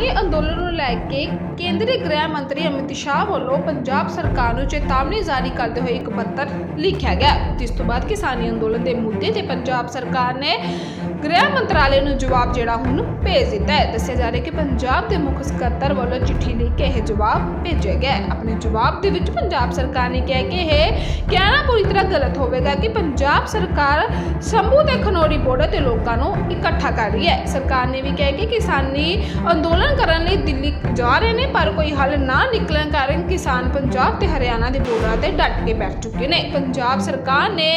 ਕਿਸਾਨੀ ਅੰਦੋਲਨ ਨੂੰ ਲੈ ਕੇ ਕੇਂਦਰੀ ਗ੍ਰਹਿ ਮੰਤਰੀ ਅਮਿਤ ਸ਼ਾਹ ਵੱਲੋਂ ਪੰਜਾਬ ਸਰਕਾਰ ਨੂੰ ਚੇਤਾਵਨੀ ਜਾਰੀ ਕਰਦੇ ਹੋਏ ਇੱਕ ਪੱਤਰ ਲਿਖਿਆ ਗਿਆ। ਜਿਸ ਤੋਂ ਬਾਅਦ ਕਿਸਾਨੀ ਅੰਦੋਲਨ ਦੇ ਮੁੱਦੇ ਤੇ ਪੰਜਾਬ ਸਰਕਾਰ ਨੇ ਗ੍ਰਹਿ ਮੰਤਰਾਲੇ ਨੂੰ ਜਵਾਬ ਜਿਹੜਾ ਹੁਣ ਭੇਜ ਦਿੱਤਾ ਹੈ। ਦੱਸਿਆ ਜਾ ਰਿਹਾ ਕਿ ਪੰਜਾਬ ਦੇ ਮੁੱਖ ਸਕੱਤਰ ਵੱਲੋਂ ਚਿੱਠੀ ਲਿਖ ਕੇ ਇਹ ਜਵਾਬ ਭੇਜਿਆ ਗਿਆ ਆਪਣੇ ਜਵਾਬ ਦੇ ਵਿੱਚ ਪੰਜਾਬ ਸਰਕਾਰ ਨੇ ਕਿਹਾ ਕਿ ਇਹ ਕਹਿਣਾ ਗਲਤ ਹੋਵੇਗਾ ਕਿ ਪੰਜਾਬ ਸਰਕਾਰ ਸ਼ੰਭੂ ਤੇ ਖਨੌਰੀ ਬੋਰਡਰ ਤੇ ਲੋਕਾਂ ਨੂੰ ਇਕੱਠਾ ਕਰ ਰਹੀ ਹੈ। ਸਰਕਾਰ ਨੇ ਵੀ ਕਿਹਾ ਕਿ ਕਿਸਾਨੀ ਅੰਦੋਲਨ ਕਰਨ ਲਈ ਦਿੱਲੀ ਜਾ ਰਹੇ ਨੇ, ਪਰ ਕੋਈ ਹੱਲ ਨਾ ਨਿਕਲਣ ਕਾਰਨ ਕਿਸਾਨ ਪੰਜਾਬ ਤੇ ਹਰਿਆਣਾ ਦੇ ਬੋਰਡਰਾਂ ਤੇ ਡਟ ਕੇ ਬੈਠ ਚੁੱਕੇ ਨੇ। ਪੰਜਾਬ ਸਰਕਾਰ ਨੇ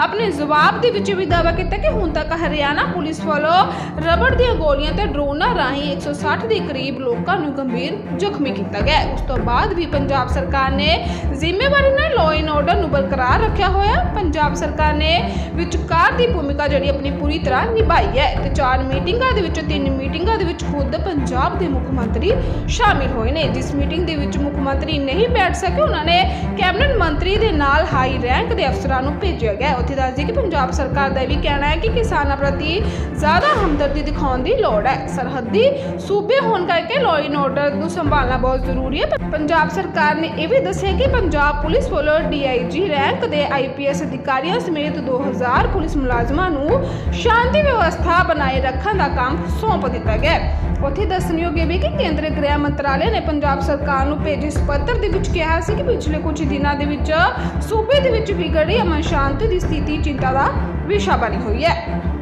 ਆਪਣੇ ਜਵਾਬ ਦੇ ਵਿੱਚ ਵੀ ਦਾਅਵਾ ਕੀਤਾ ਕਿ ਹੁਣ ਤੱਕ ਹਰਿਆਣਾ ਪੁਲਿਸ ਵੱਲੋਂ ਰਬੜ ਦੀਆਂ ਗੋਲੀਆਂ ਤੇ ਡਰੋਨਾਂ ਰਾਹੀਂ 160 ਦੇ ਕਰੀਬ ਲੋਕਾਂ ਨੂੰ ਗੰਭੀਰ ਜ਼ਖਮੀ ਕੀਤਾ ਗਿਆ ਉਸ ਤੋਂ ਬਾਅਦ ਵੀ ਪੰਜਾਬ ਸਰਕਾਰ ਨੇ ਜ਼ਿੰਮੇਵਾਰੀ ਨਾਲ ਲਾਅ ਐਂਡ ਆਰਡਰ ਨੂੰ ਬਰਕਰਾਰ ਰੱਖਿਆ ਹੋਇਆ, ਪੰਜਾਬ ਸਰਕਾਰ ਨੇ ਵਿਚਕਾਰ ਦੀ ਭੂਮਿਕਾ ਜਿਹੜੀ ਆਪਣੀ ਪੂਰੀ ਤਰ੍ਹਾਂ ਨਿਭਾਈ ਹੈ। ਤੇ ਚਾਰ ਮੀਟਿੰਗਾਂ ਦੇ ਵਿੱਚੋਂ ਤਿੰਨ ਮੀਟਿੰਗਾਂ ਦੇ ਵਿੱਚ ਖੁਦ ਪੰਜਾਬ ਦੇ ਮੁੱਖ ਮੰਤਰੀ ਸ਼ਾਮਿਲ ਹੋਏ ਨੇ। ਜਿਸ ਮੀਟਿੰਗ ਦੇ ਵਿੱਚ ਮੁੱਖ ਮੰਤਰੀ ਨਹੀਂ ਬੈਠ ਸਕੇ, ਉਹਨਾਂ ਨੇ ਕੈਬਨਿਟ ਮੰਤਰੀ ਦੇ ਨਾਲ ਹਾਈ ਰੈਂਕ ਦੇ ਅਫਸਰਾਂ ਨੂੰ ਭੇਜਿਆ ਗਿਆ। ਉੱਥੇ ਦੱਸ ਦਈਏ ਕਿ ਪੰਜਾਬ ਸਰਕਾਰ ਦਾ ਇਹ ਵੀ ਕਹਿਣਾ ਹੈ ਕਿ ਕਿਸਾਨਾਂ ਪ੍ਰਤੀ ਜ਼ਿਆਦਾ ਹਮਦਰਦੀ ਦਿਖਾਉਣ ਦੀ ਲੋੜ ਹੈ। ਸਰਹੱਦੀ ਸੂਬੇ ਹੋਣ ਕਰਕੇ ਲਾਅ ਐਂਡ ਆਰਡਰ ਨੂੰ ਸੰਭਾਲਣਾ ਬਹੁਤ ਜ਼ਰੂਰੀ ਹੈ। ਪੰਜਾਬ ਸਰਕਾਰ ਨੇ ਇਹ ਵੀ ਦੱਸਿਆ ਕਿ ਪੰਜਾਬ ਪੁਲਿਸ ਵੱਲੋਂ ਡੀਆਈਜੀ ਰੈਂਕ ਦੇ ਆਈਪੀਐਸ ਅਧਿਕਾਰੀਆਂ ਸਮੇਤ 2000 ਪੁਲਿਸ ਮੁਲਾਜ਼ਮਾਂ ਨੂੰ ਸ਼ਾਂਤੀ ਵਿਵਸਥਾ ਬਣਾਏ ਰੱਖਣ ਦਾ ਕੰਮ ਸੌਂਪ ਦਿੱਤਾ ਗਿਆ ਉੱਥੇ ਦੱਸਣਯੋਗ ਇਹ ਕਿ ਕੇਂਦਰੀ ਗ੍ਰਹਿ ਮੰਤਰਾਲੇ ਨੇ ਪੰਜਾਬ ਸਰਕਾਰ ਨੂੰ ਭੇਜੇ ਇਸ ਪੱਤਰ ਦੇ ਵਿੱਚ ਕਿਹਾ ਸੀ ਕਿ ਪਿਛਲੇ ਕੁਝ ਦਿਨਾਂ ਦੇ ਵਿੱਚ ਸੂਬੇ ਦੇ ਵਿੱਚ ਵਿਗੜੀ ਅਮਨ ਸ਼ਾਂਤੀ ਦੀ ਸਥਿਤੀ ਚਿੰਤਾ ਦਾ ਵਿਸ਼ਾ ਬਣੀ ਹੋਈ ਹੈ।